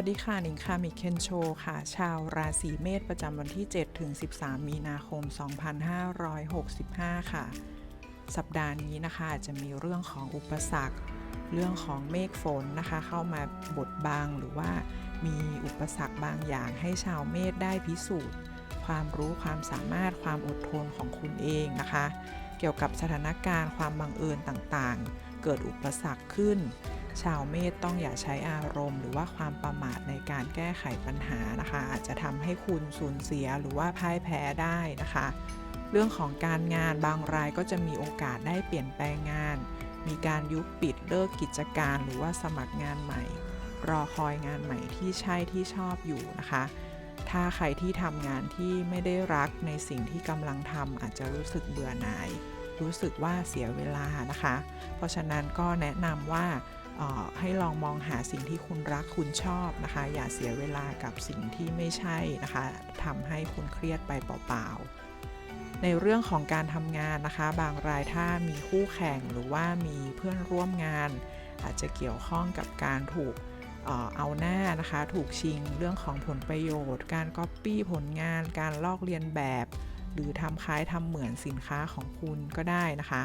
วัสดีค่ะนิงค่ะมิเคนโชค่ะ ชาวราศีเมษประจำวันที่ 7 ถึง 13 มีนาคม 2565 ค่ะ สัปดาห์นี้นะคะจจะมีเรื่องของอุปสรรค เรื่องของเมฆฝนนะคะ เข้ามาบดบังหรือว่ามีอุปสรรคบางอย่างให้ชาวเมษได้พิสูจน์ ความรู้ความสามารถความอดทนของคุณเองนะคะ เกี่ยวกับสถานการณ์ความบังเอิญต่างๆ เกิดอุปสรรคขึ้น ชาวเมษต้องอย่าใช้อารมณ์ หรือว่าความประมาทในการแก้ไขปัญหานะคะ อาจจะทำให้คุณสูญเสียหรือว่าพ่ายแพ้ได้นะคะ เรื่องของการงานบางรายก็จะมีโอกาสได้เปลี่ยนแปลงงาน มีการยุบปิดเลิกกิจการหรือว่าสมัครงานใหม่ รอคอยงานใหม่ที่ใช่ที่ชอบอยู่นะคะถ้าใครที่ทำงานที่ไม่ได้รักในสิ่งที่กำลังทำอาจจะรู้สึกเบื่อหน่าย รู้สึกว่าเสียเวลานะคะ เพราะฉะนั้นก็แนะนำว่า ให้ลองมองหาสิ่งที่คุณรักคุณชอบนะคะ อย่าเสียเวลากับสิ่งที่ไม่ใช่นะคะทำให้คุณเครียดไปเปล่าๆ ในเรื่องของการทำงานนะคะ บางรายถ้ามีคู่แข่งหรือว่ามีเพื่อนร่วมงาน อาจจะเกี่ยวข้องกับการถูกเอ่อเอาหน้านะคะ ถูกชิงเรื่องของผลประโยชน์ การก๊อปปี้ผลงาน การลอกเลียนแบบ หรือทำคล้ายทำเหมือนสินค้าของคุณก็ได้นะคะ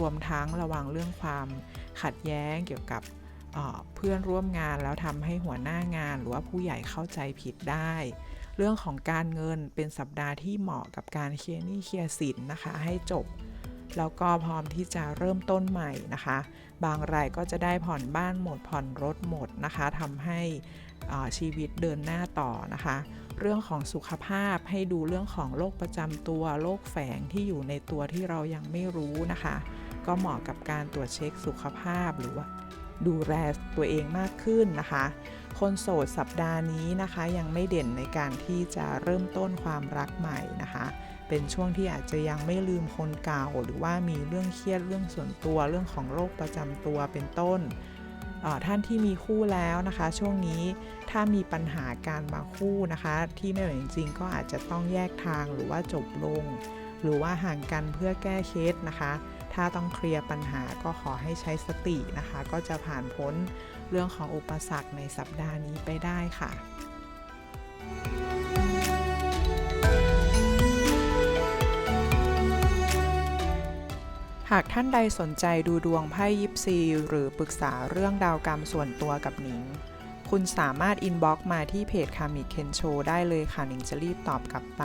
รวมทั้งระวังเรื่องความขัดแย้งเกี่ยวกับเพื่อนร่วมงานแล้วทำให้หัวหน้างานหรือว่าผู้ใหญ่เข้าใจผิดได้ เรื่องของการเงินเป็นสัปดาห์ที่เหมาะกับการเคลียร์หนี้เคลียร์สินนะคะ ให้จบ แล้วก็พร้อมที่จะเริ่มต้นใหม่นะคะ บางรายก็จะได้ผ่อนบ้านหมดผ่อนรถหมดนะคะทำให้ชีวิตเดินหน้าต่อนะคะ เรื่องของสุขภาพให้ดูเรื่องของโรคประจำตัวโรคแฝงที่อยู่ในตัวที่เรายังไม่รู้นะคะ ก็เหมาะกับการตรวจเช็คสุขภาพหรือว่าดูแลตัวเองมากขึ้นนะคะ คนโสดสัปดาห์นี้นะคะ ยังไม่เด่นในการที่จะเริ่มต้นความรักใหม่นะคะ เป็นช่วงที่อาจจะยังไม่ลืมคนเก่า หรือว่ามีเรื่องเครียดเรื่องส่วนตัวเรื่องของโรคประจำตัวเป็นต้นท่านที่มีคู่แล้วนะคะ ช่วงนี้ถ้ามีปัญหาการมาคู่นะคะ ที่ไม่เหมือนจริงก็อาจจะต้องแยกทางหรือว่าจบลง หรือว่าห่างกันเพื่อแก้เคสนะคะ ถ้าต้องเคลียร์ปัญหาก็ขอให้ใช้สตินะคะ ก็จะผ่านพ้นเรื่องของอุปสรรคในสัปดาห์นี้ไปได้ค่ะหากท่านใดสนใจดูดวงไพ่ยิปซี หรือปรึกษาเรื่องดาวกรรมส่วนตัวกับหนิง คุณสามารถอินบ็อกซ์มาที่เพจคามิเคนโชได้เลยค่ะหนิงจะรีบตอบกลับไป